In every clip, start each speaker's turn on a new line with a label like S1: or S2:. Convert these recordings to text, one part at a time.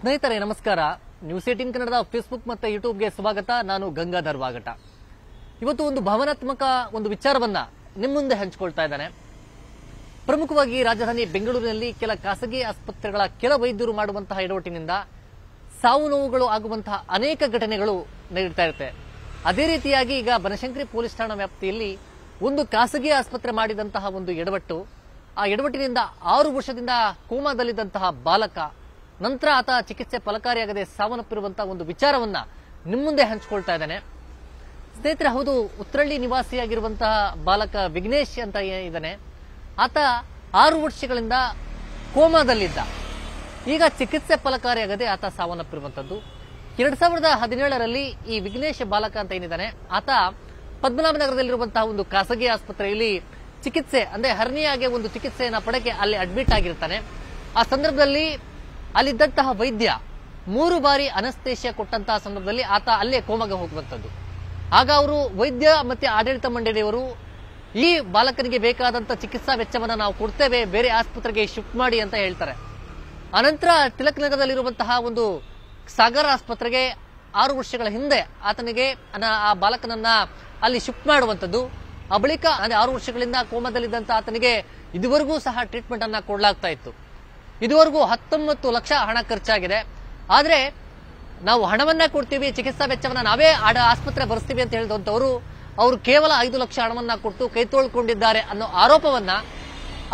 S1: ಸ್ನೇಹಿತರೆ, ನಮಸ್ಕಾರ. News eighteen ಕನ್ನಡದ ಫೇಸ್ಬುಕ್ ಮತ್ತೆ ಯೂಟ್ಯೂಬ್ಗೆ ಸ್ವಾಗತ. ನಾನು ಗಂಗಾಧರ್ ವಾಗಟ. ಇವತ್ತು ಒಂದು ಭಾವನಾತ್ಮಕ ಒಂದು ವಿಚಾರವನ್ನ ನಿಮ್ಮ ಮುಂದೆ ಹಂಚಿಕೊಳ್ತಾ ಇದ್ದಾನೆ. ಪ್ರಮುಖವಾಗಿ ರಾಜಧಾನಿ ಬೆಂಗಳೂರಿನಲ್ಲಿ ಕೆಲ ಖಾಸಗಿ ಆಸ್ಪತ್ರೆಗಳ ಕೆಲ ವೈದ್ಯರು ಮಾಡುವಂತಹ ಎಡವಟ್ಟಿನಿಂದ ಸಾವು ನೋವುಗಳು ಆಗುವಂತಹ ಅನೇಕ ಘಟನೆಗಳು ನಡೀತಾ ಇರುತ್ತೆ. ಅದೇ ರೀತಿಯಾಗಿ ಈಗ ಬನಶಂಕರಿ ಪೊಲೀಸ್ ಠಾಣಾ ವ್ಯಾಪ್ತಿಯಲ್ಲಿ ಒಂದು ಖಾಸಗಿ ಆಸ್ಪತ್ರೆ ಮಾಡಿದಂತಹ ಒಂದು ಎಡವಟ್ಟು. ಆ ಎಡವಟ್ಟಿನಿಂದ ಆರು ವರ್ಷದಿಂದ ಕೋಮಾದಲ್ಲಿದ್ದಂತಹ ಬಾಲಕ ನಂತರ ಆತ ಚಿಕಿತ್ಸೆ ಫಲಕಾರಿಯಾಗದೆ ಸಾವನ್ನಪ್ಪಿರುವಂತಹ ಒಂದು ವಿಚಾರವನ್ನ ನಿಮ್ಮ ಮುಂದೆ ಹಂಚಿಕೊಳ್ತಾ ಇದ್ದಾನೆ. ಸ್ನೇಹಿತರೆ, ಹೌದು, ಉತ್ರಳ್ಳಿ ನಿವಾಸಿಯಾಗಿರುವಂತಹ ಬಾಲಕ ವಿಘ್ನೇಶ್ ಅಂತ ಇದ್ದಾನೆ. ಆತ ಆರು ವರ್ಷಗಳಿಂದ ಕೋಮಾದಲ್ಲಿದ್ದ. ಈಗ ಚಿಕಿತ್ಸೆ ಫಲಕಾರಿಯಾಗದೆ ಆತ ಸಾವನ್ನಪ್ಪಿರುವಂತದ್ದು. ಎರಡ್ ಸಾವಿರದ ಹದಿನೇಳರಲ್ಲಿ ಈ ವಿಘ್ನೇಶ್ ಬಾಲಕ ಅಂತ ಏನಿದ್ದಾನೆ, ಆತ ಪದ್ಮನಾಭನಗರದಲ್ಲಿರುವಂತಹ ಒಂದು ಖಾಸಗಿ ಆಸ್ಪತ್ರೆಯಲ್ಲಿ ಚಿಕಿತ್ಸೆ, ಅಂದ್ರೆ ಹರ್ನಿಯಾಗೆ ಒಂದು ಚಿಕಿತ್ಸೆಯನ್ನ ಪಡೆಕೆ ಅಲ್ಲಿ ಅಡ್ಮಿಟ್ ಆಗಿರ್ತಾನೆ. ಆ ಸಂದರ್ಭದಲ್ಲಿ ಅಲ್ಲಿದ್ದಂತಹ ವೈದ್ಯ ಮೂರು ಬಾರಿ ಅನಸ್ತೇಶ ಕೊಟ್ಟಂತಹ ಸಂದರ್ಭದಲ್ಲಿ ಆತ ಅಲ್ಲೇ ಕೋಮಗೆ ಹೋಗುವಂಥದ್ದು. ಆಗ ಅವರು ವೈದ್ಯ ಮತ್ತೆ ಆಡಳಿತ ಮಂಡಳಿಯವರು ಈ ಬಾಲಕನಿಗೆ ಬೇಕಾದಂತಹ ಚಿಕಿತ್ಸಾ ವೆಚ್ಚವನ್ನ ನಾವು ಕೊಡ್ತೇವೆ, ಬೇರೆ ಆಸ್ಪತ್ರೆಗೆ ಶಿಫ್ಟ್ ಮಾಡಿ ಅಂತ ಹೇಳ್ತಾರೆ. ಅನಂತರ ತಿಲಕ್ ನಗರದಲ್ಲಿರುವಂತಹ ಒಂದು ಸಾಗರ ಆಸ್ಪತ್ರೆಗೆ ಆರು ವರ್ಷಗಳ ಹಿಂದೆ ಆತನಿಗೆ ಆ ಬಾಲಕನನ್ನ ಅಲ್ಲಿ ಶಿಫ್ಟ್ ಮಾಡುವಂಥದ್ದು. ಆ ಬಳಿಕ ಆರು ವರ್ಷಗಳಿಂದ ಕೋಮದಲ್ಲಿದ್ದಂತ ಆತನಿಗೆ ಇದುವರೆಗೂ ಸಹ ಟ್ರೀಟ್ಮೆಂಟ್ ಅನ್ನ ಕೊಡಲಾಗ್ತಾ ಇತ್ತು. ಇದುವರೆಗೂ ಹತ್ತೊಂಬತ್ತು ಲಕ್ಷ ಹಣ ಖರ್ಚಾಗಿದೆ. ಆದ್ರೆ ನಾವು ಹಣವನ್ನ ಕೊಡ್ತೀವಿ, ಚಿಕಿತ್ಸಾ ವೆಚ್ಚವನ್ನ ನಾವೇ ಆಸ್ಪತ್ರೆ ಬರೆಸ್ತೀವಿ ಅಂತ ಹೇಳಿದಂತವರು ಅವರು ಕೇವಲ ಐದು ಲಕ್ಷ ಹಣವನ್ನ ಕೊಟ್ಟು ಕೈ ತೊಳ್ಕೊಂಡಿದ್ದಾರೆ ಅನ್ನೋ ಆರೋಪವನ್ನ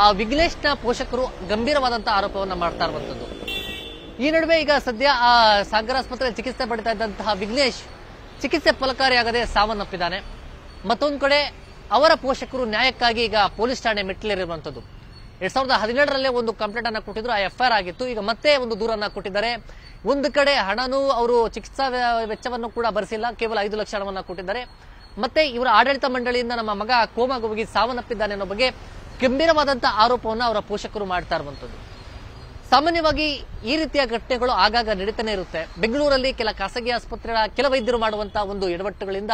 S1: ಆ ವಿಘ್ನೇಶ್ನ ಪೋಷಕರು ಗಂಭೀರವಾದಂತಹ ಆರೋಪವನ್ನ ಮಾಡ್ತಾ ಇರುವಂತದ್ದು ಈ ನಡುವೆ ಈಗ ಸದ್ಯ ಆ ಸಾಗರ ಆಸ್ಪತ್ರೆ ಚಿಕಿತ್ಸೆ ಪಡಿತಾ ಇದ್ದಂತಹ ವಿಘ್ನೇಶ್ ಚಿಕಿತ್ಸೆ ಫಲಕಾರಿಯಾಗದೆ ಸಾವನ್ನಪ್ಪಿದ್ದಾನೆ. ಮತ್ತೊಂದು ಕಡೆ ಅವರ ಪೋಷಕರು ನ್ಯಾಯಕ್ಕಾಗಿ ಈಗ ಪೊಲೀಸ್ ಠಾಣೆ ಮೆಟ್ಟಿಲೇರಿರುವಂತದ್ದು ಎರಡ್ ಸಾವಿರದ ಹದಿನೇಳರಲ್ಲೇ ಒಂದು ಕಂಪ್ಲೇಂಟ್ ಅನ್ನ ಕೊಟ್ಟಿದ್ರು, ಆ ಎಫ್ಐಆರ್ ಆಗಿತ್ತು. ಈಗ ಮತ್ತೆ ಒಂದು ದೂರನ್ನ ಕೊಟ್ಟಿದ್ದಾರೆ. ಒಂದು ಕಡೆ ಹಣನೂ ಅವರು ಚಿಕಿತ್ಸಾ ವೆಚ್ಚವನ್ನು ಕೂಡ ಭರಿಸಿಲ್ಲ. ಕೇವಲ ಐದು ಲಕ್ಷ ಹಣವನ್ನ ಕೊಟ್ಟಿದ್ದಾರೆ. ಮತ್ತೆ ಇವರ ಆಡಳಿತ ಮಂಡಳಿಯಿಂದ ನಮ್ಮ ಮಗ ಕೋಮಾಗೆ ಹೋಗಿ ಸಾವನ್ನಪ್ಪಿದ್ದಾನೆ ಅನ್ನೋ ಬಗ್ಗೆ ಗಂಭೀರವಾದಂತಹ ಆರೋಪವನ್ನು ಅವರ ಪೋಷಕರು ಮಾಡ್ತಾ ಇರುವಂತದ್ದು. ಸಾಮಾನ್ಯವಾಗಿ ಈ ರೀತಿಯ ಘಟನೆಗಳು ಆಗಾಗ ನಡೀತಾನೆ ಇರುತ್ತೆ. ಬೆಂಗಳೂರಲ್ಲಿ ಕೆಲ ಖಾಸಗಿ ಆಸ್ಪತ್ರೆಗಳ, ಕೆಲ ವೈದ್ಯರು ಮಾಡುವಂತಹ ಒಂದು ಎಡವಟ್ಟುಗಳಿಂದ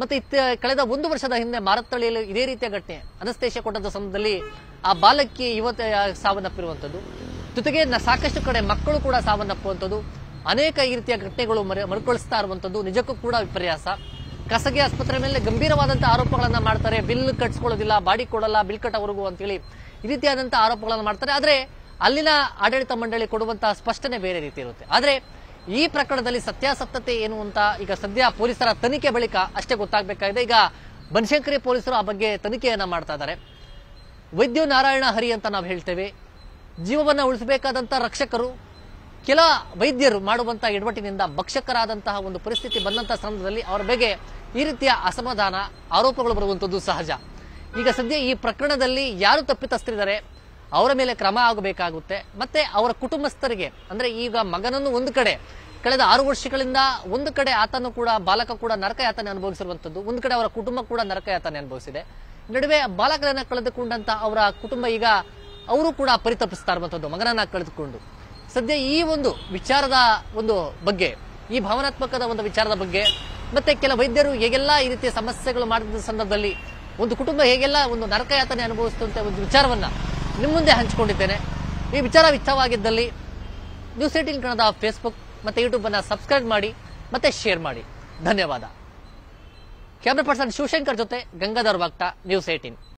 S1: ಮತ್ತೆ ಕಳೆದ ಒಂದು ವರ್ಷದ ಹಿಂದೆ ಮಾರತ್ತಳ್ಳಿಯಲ್ಲಿ ಇದೇ ರೀತಿಯ ಘಟನೆ ಅನಸ್ತೇಶ ಕೊಟ್ಟಂತ ಸಮಯದಲ್ಲಿ ಆ ಬಾಲಕಿ ಯುವತ ಸಾವನ್ನಪ್ಪಿರುವಂತದ್ದು. ಜೊತೆಗೆ ಸಾಕಷ್ಟು ಕಡೆ ಮಕ್ಕಳು ಕೂಡ ಸಾವನ್ನಪ್ಪುವಂಥದ್ದು ಅನೇಕ ಈ ರೀತಿಯ ಘಟನೆಗಳು ಮರೆ, ಮರುಕಳಿಸ್ತಾ ಇರುವಂತದ್ದು. ನಿಜಕ್ಕೂ ಕೂಡ ವಿಪರ್ಯಾಸ. ಖಾಸಗಿ ಆಸ್ಪತ್ರೆ ಮೇಲೆ ಗಂಭೀರವಾದಂತಹ ಆರೋಪಗಳನ್ನ ಮಾಡ್ತಾರೆ. ಬಿಲ್ ಕಟ್ಸ್ಕೊಳ್ಳೋದಿಲ್ಲ, ಬಾಡಿ ಕೊಡಲ್ಲ, ಬಿಲ್ ಕಟ್ಟವರೆಗೂ ಅಂತೇಳಿ ಈ ರೀತಿಯಾದಂತಹ ಆರೋಪಗಳನ್ನು ಮಾಡ್ತಾರೆ. ಆದ್ರೆ ಅಲ್ಲಿನ ಆಡಳಿತ ಮಂಡಳಿ ಕೊಡುವಂತಹ ಸ್ಪಷ್ಟನೆ ಬೇರೆ ರೀತಿ ಇರುತ್ತೆ. ಆದ್ರೆ ಈ ಪ್ರಕರಣದಲ್ಲಿ ಸತ್ಯಾಸತ್ಯತೆ ಏನು ಅಂತ ಈಗ ಸದ್ಯ ಪೊಲೀಸರ ತನಿಖೆ ಬಳಿಕ ಅಷ್ಟೇ ಗೊತ್ತಾಗಬೇಕಾಗಿದೆ. ಈಗ ಬನಶಂಕರಿ ಪೊಲೀಸರು ಆ ಬಗ್ಗೆ ತನಿಖೆಯನ್ನ ಮಾಡ್ತಾ ಇದ್ದಾರೆ. ವೈದ್ಯ ನಾರಾಯಣ ಹರಿ ಅಂತ ನಾವು ಹೇಳ್ತೇವೆ. ಜೀವವನ್ನ ಉಳಿಸಬೇಕಾದಂತ ರಕ್ಷಕರು, ಕೆಲ ವೈದ್ಯರು ಮಾಡುವಂತ ಎಡವಟ್ಟಿನಿಂದ ಭಕ್ಷಕರಾದಂತಹ ಒಂದು ಪರಿಸ್ಥಿತಿ ಬಂದಂತಹ ಸಂದರ್ಭದಲ್ಲಿ ಅವರ ಬಗ್ಗೆ ಈ ರೀತಿಯ ಅಸಮಾಧಾನ, ಆರೋಪಗಳು ಬರುವಂತದ್ದು ಸಹಜ. ಈಗ ಸದ್ಯ ಈ ಪ್ರಕರಣದಲ್ಲಿ ಯಾರು ತಪ್ಪಿತಸ್ಥರಿದ್ದಾರೆ? ಅವರ ಮೇಲೆ ಕ್ರಮ ಆಗಬೇಕಾಗುತ್ತೆ. ಮತ್ತೆ ಅವರ ಕುಟುಂಬಸ್ಥರಿಗೆ, ಅಂದ್ರೆ ಈಗ ಮಗನನ್ನು ಒಂದು ಕಡೆ, ಕಳೆದ ಆರು ವರ್ಷಗಳಿಂದ ಒಂದು ಕಡೆ ಆತನು ಕೂಡ, ಬಾಲಕ ಕೂಡ ನರಕ ಯಾತನೆ ಅನುಭವಿಸಿರುವಂತದ್ದು ಒಂದು ಕಡೆ ಅವರ ಕುಟುಂಬ ಕೂಡ ನರಕ ಯಾತನೆ ಅನುಭವಿಸಿದೆ. ನಡುವೆ ಬಾಲಕರನ್ನ ಕಳೆದುಕೊಂಡಂತ ಅವರ ಕುಟುಂಬ ಈಗ ಅವರು ಕೂಡ ಪರಿತಪಿಸ್ತಾ ಇರುವಂತದ್ದು ಮಗನನ್ನ ಕಳೆದುಕೊಂಡು. ಸದ್ಯ ಈ ಒಂದು ವಿಚಾರದ ಒಂದು ಬಗ್ಗೆ, ಈ ಭಾವನಾತ್ಮಕದ ಒಂದು ವಿಚಾರದ ಬಗ್ಗೆ, ಮತ್ತೆ ಕೆಲ ವೈದ್ಯರು ಹೇಗೆಲ್ಲ ಈ ರೀತಿಯ ಸಮಸ್ಯೆಗಳು ಮಾಡಿದ ಸಂದರ್ಭದಲ್ಲಿ, ಒಂದು ಕುಟುಂಬ ಹೇಗೆಲ್ಲ ಒಂದು ನರಕಯಾತನೆ ಅನುಭವಿಸುವಂತ ಒಂದು ವಿಚಾರವನ್ನ ನಿಮ್ಮ ಮುಂದೆ ಹಂಚಿಕೊಂಡಿದ್ದೇನೆ. ಈ ವಿಚಾರ ಇಷ್ಟವಾಗಿದ್ದಲ್ಲಿ ನ್ಯೂಸ್ ಏಟೀನ್ ಕನ್ನಡ ಫೇಸ್ಬುಕ್ ಮತ್ತೆ ಯೂಟ್ಯೂಬ್ ಅನ್ನ ಸಬ್ಸ್ಕ್ರೈಬ್ ಮಾಡಿ ಮತ್ತೆ ಶೇರ್ ಮಾಡಿ. ಧನ್ಯವಾದ. ಕ್ಯಾಮ್ರಾ ಪರ್ಸನ್ ಶಿವಶಂಕರ್ ಜೊತೆ ಗಂಗಾಧರ್ ವಾಗ್ಟ ನ್ಯೂಸ್ ಏಟೀನ್